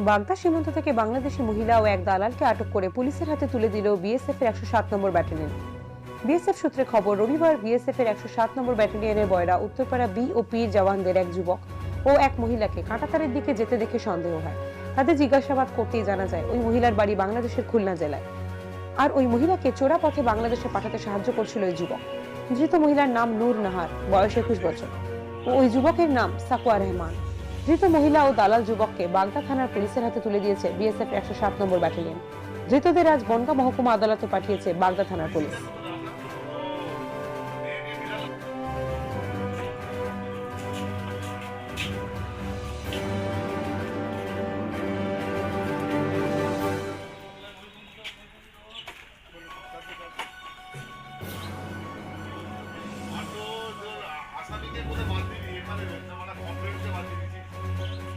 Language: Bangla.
বাগদা সীমান্ত থেকে বাংলাদেশি মহিলা ও এক দালালকে আটক করে পুলিশের হাতে তুলে দিল বিএসএফ এর একশো সাত নম্বর ব্যাটালিয়ন। বিএসএফ সূত্রে খবর, রবিবার বিএসএফ এর একশো সাত নম্বর ব্যাটালিয়নের Boyra Uttarpara B O P জওয়ানদের এক যুবক ও এক মহিলাকে কাঁটাতারের দিকে যেতে দেখে সন্দেহ হয়। তাদের জিজ্ঞাসাবাদ করতেই জানা যায়, ওই মহিলার বাড়ি বাংলাদেশের খুলনা জেলায়। আর ওই মহিলাকে চোরা পথে বাংলাদেশে পাঠাতে সাহায্য করছিল ওই যুবক। ধৃত মহিলার নাম নূর নাহার, বয়স একুশ বছর। ও ওই যুবকের নাম সাকুয়া রহমান। ধৃত মহিলা ও দালাল যুবককে বাগদা থানার পুলিশের হাতে তুলে দিয়েছে বিএসএফ একশো সাত নম্বর ব্যাটালিয়ন। ধৃতদের আজ বনগা মহকুমা আদালতে পাঠিয়েছে বাগদা থানার পুলিশ। কোথায় বাদ এখানে রয়েছে মানে কমপ্লেন্টে বাদ Thank you.